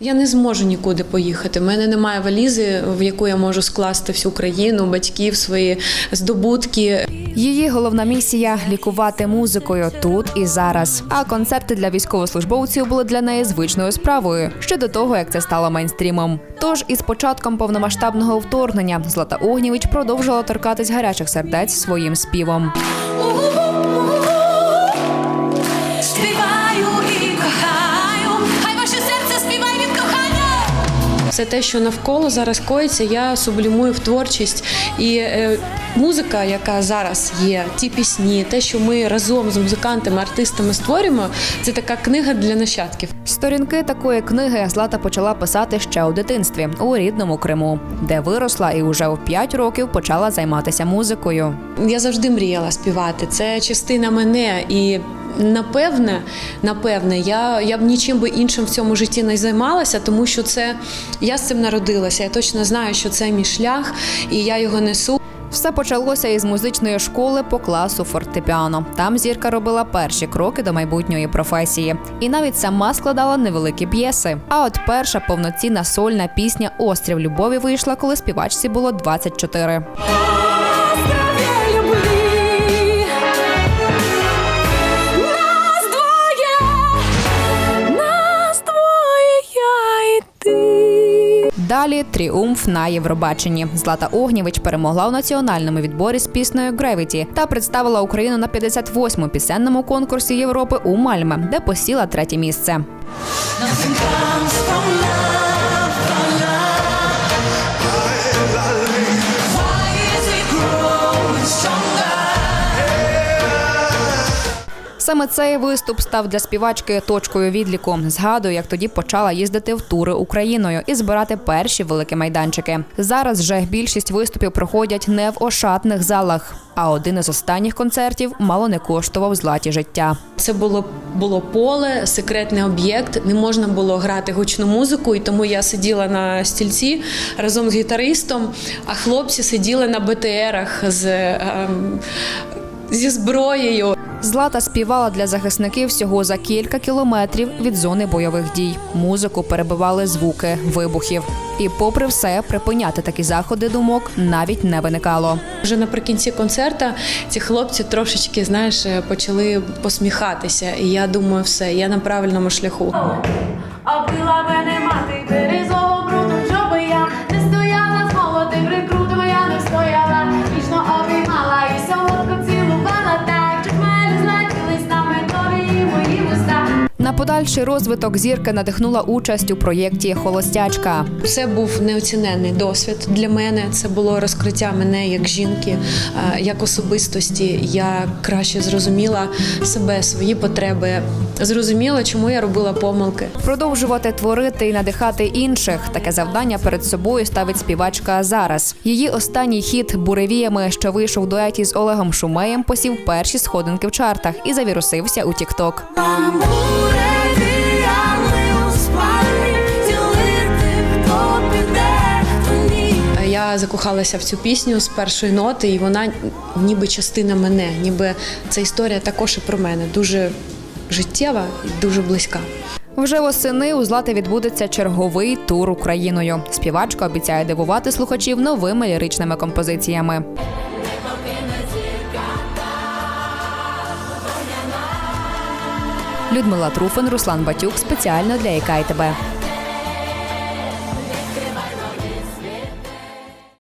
Я не зможу нікуди поїхати. У мене немає валізи, в яку я можу скласти всю країну, батьків, свої здобутки. Її головна місія лікувати музикою тут і зараз. А концерти для військовослужбовців були для неї звичною справою ще до того, як це стало мейнстрімом. Тож із початком повномасштабного вторгнення Злата Огнєвіч продовжила торкатись гарячих сердець своїм співом. Все те, що навколо зараз коїться, я сублімую в творчість. І е, музика, яка зараз є, ті пісні, те, що ми разом з музикантами, артистами створюємо, це така книга для нащадків. Сторінки такої книги Злата почала писати ще у дитинстві у рідному Криму, де виросла і уже у 5 років почала займатися музикою. Я завжди мріяла співати. Це частина мене і. Напевне, напевне, я, я б нічим би іншим в цьому житті не займалася, тому що це я з цим народилася. Я точно знаю, що це мій шлях, і я його несу. Все почалося із музичної школи по класу фортепіано. Там зірка робила перші кроки до майбутньої професії, і навіть сама складала невеликі п'єси. А от перша повноцінна сольна пісня Острів любові вийшла, коли співачці було 24. Далі тріумф на Євробаченні. Злата Огнєвич перемогла у національному відборі з піснею Гревіті та представила Україну на 58-му пісенному конкурсі Європи у Мальме, де посіла третє місце. Саме цей виступ став для співачки точкою відліку. Згадую, як тоді почала їздити в тури Україною і збирати перші великі майданчики. Зараз же більшість виступів проходять не в ошатних залах. А один із останніх концертів мало не коштував златі життя. Це було, було поле, секретний об'єкт. Не можна було грати гучну музику, і тому я сиділа на стільці разом з гітаристом, а хлопці сиділи на БТРах з, ем, зі зброєю. Злата співала для захисників всього за кілька кілометрів від зони бойових дій. Музику перебивали звуки вибухів. І, попри все, припиняти такі заходи думок навіть не виникало. Вже наприкінці концерта ці хлопці трошечки, знаєш, почали посміхатися. І я думаю, все, я на правильному шляху. Оббила мене мати березовим брудом, щоби я не стояла з молодим рекрутом, подальший розвиток зірки надихнула участь у проєкті Холостячка. Це був неоціненний досвід для мене. Це було розкриття мене як жінки, е, як особистості. Я краще зрозуміла себе, свої потреби, зрозуміла, чому я робила помилки. Продовжувати творити і надихати інших. Таке завдання перед собою ставить співачка зараз. Її останній хіт буревіями, що вийшов в дуеті з Олегом Шумеєм, посів перші сходинки в чартах і завірусився у Тікток. Закохалася в цю пісню з першої ноти, і вона ніби частина мене, ніби ця історія також і про мене. Дуже життєва і дуже близька. Вже восени у Злати відбудеться черговий тур Україною. Співачка обіцяє дивувати слухачів новими ліричними композиціями. Людмила Труфин, Руслан Батюк спеціально для ІК ТБ.